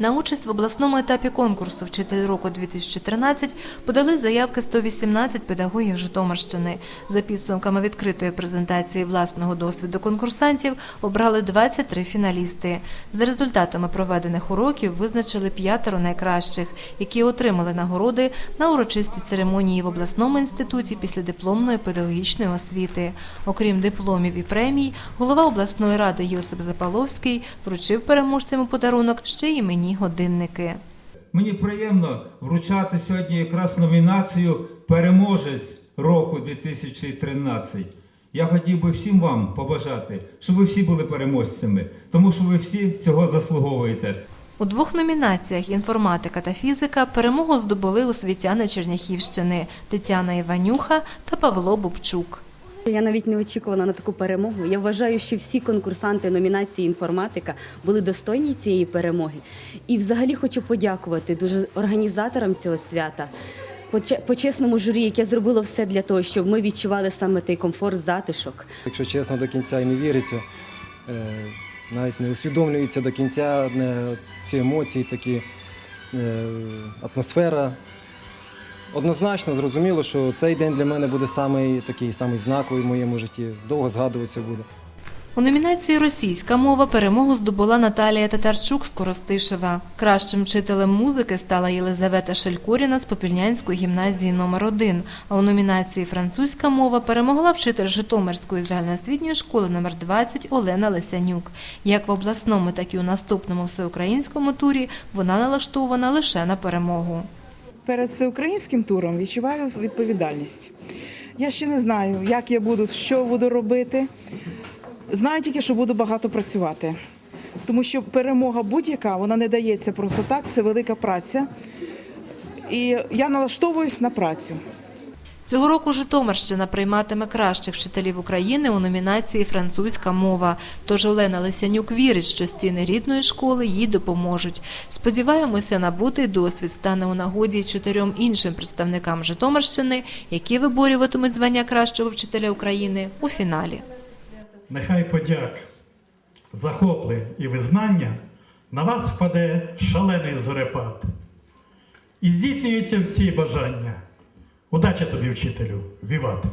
На участь в обласному етапі конкурсу «Вчитель року 2013 подали заявки 118 педагогів Житомирщини. За підсумками відкритої презентації власного досвіду конкурсантів обрали 23 фіналісти. За результатами проведених уроків визначили п'ятеро найкращих, які отримали нагороди на урочистій церемонії в обласному інституті після дипломної педагогічної освіти. Окрім дипломів і премій, голова обласної ради Йосип Запаловський вручив переможцям у подарунок ще й іменні годинники. Мені приємно вручати сьогодні якраз номінацію Переможець року 2013. Я хотів би всім вам побажати, щоб ви всі були переможцями, тому що ви всі цього заслуговуєте. У двох номінаціях інформатика та фізика перемогу здобули освітяни Черняхівщини Тетяна Іванюха та Павло Бубчук. Я навіть не очікувала на таку перемогу. Я вважаю, що всі конкурсанти номінації інформатика були достойні цієї перемоги. І взагалі хочу подякувати дуже організаторам цього свята. поче- Почесному журі, яке зробило все для того, щоб ми відчували саме той комфорт, затишок. Якщо чесно, до кінця і не віриться, е, навіть не усвідомлюється до кінця е, ці емоції, такі е, атмосфера. Однозначно зрозуміло, що цей день для мене буде самий такий самий знаковий в моєму житті. Довго згадуватися буде. У номінації Російська мова перемогу здобула Наталія Татарчук з Коростишева. Кращим вчителем музики стала Єлизавета Шелькоріна з Попільнянської гімназії номер 1 А у номінації Французька мова перемогла вчитель Житомирської загальноосвітньої школи номер 20 Олена Лесянюк. Як в обласному, так і у наступному всеукраїнському турі вона налаштована лише на перемогу. Перед всеукраїнським туром відчуваю відповідальність. Я ще не знаю, як я буду, що буду робити. Знаю тільки, що буду багато працювати. Тому що перемога будь-яка, вона не дається просто так, це велика праця. І я налаштовуюсь на працю. Цього року Житомирщина прийматиме кращих вчителів України у номінації Французька мова. Тож Олена Лисянюк вірить, що стіни рідної школи їй допоможуть. Сподіваємося, набутий досвід стане у нагоді чотирьом іншим представникам Житомирщини, які виборюватимуть звання кращого вчителя України у фіналі. Нехай подяк, захоплень і визнання на вас впаде шалений зорепад. І здійснюються всі бажання. Удачі тобі, вчителю, віват!